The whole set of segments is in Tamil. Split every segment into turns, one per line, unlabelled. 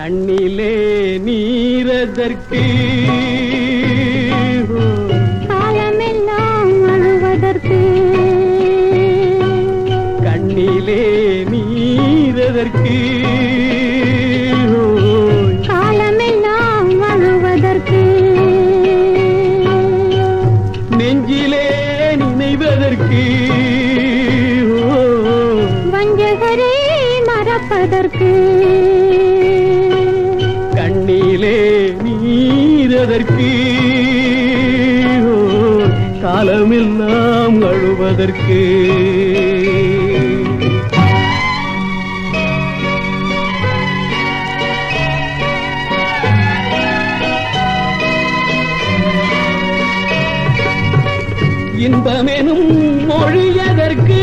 கண்ணிலே நீரதற்கு.
காலமெல்லாம் அழுவதற்கு.
கண்ணிலே நீரதற்கு.
காலமெல்லாம் அழுவதற்கு.
நெஞ்சிலே நினைவதற்கு.
வஞ்சகரே மறப்பதற்கு.
கண்ணிலே நீரதற்கு காலமெல்லாம் அழுவதற்கு. இன்பமெனும் மொழியதற்கு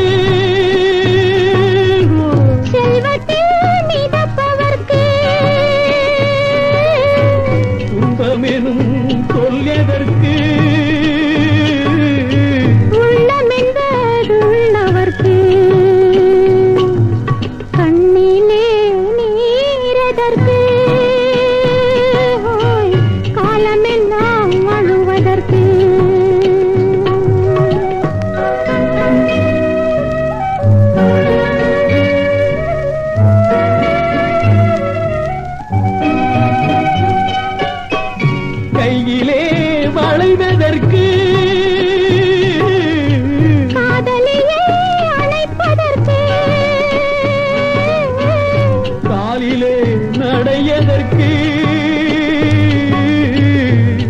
நடையதற்கு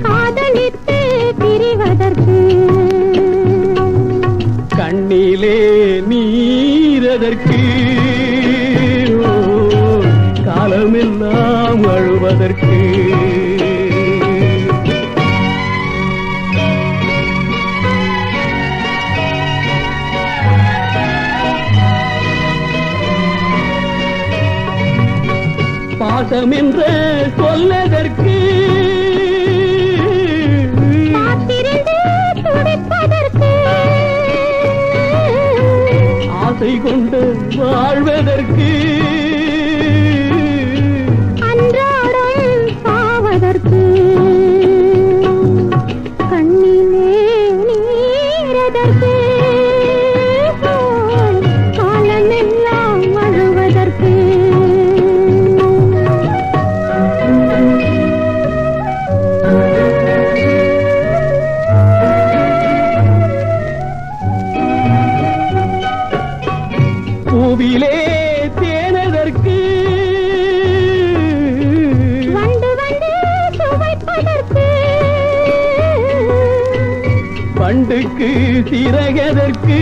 காதலித்து பிரிவதற்கு
கண்ணிலே நீரதற்கு. காலமெல்லாம் அழுவதற்கு. பாசம் என்ற சொல்லதற்கு ஆசை கொண்டு வாழ்வதற்கு.
சாவதற்கு. கண்ணிலே நீரதற்கு.
பூவிலே தேனதற்கு. பண்டுக்கு சிறகதற்கு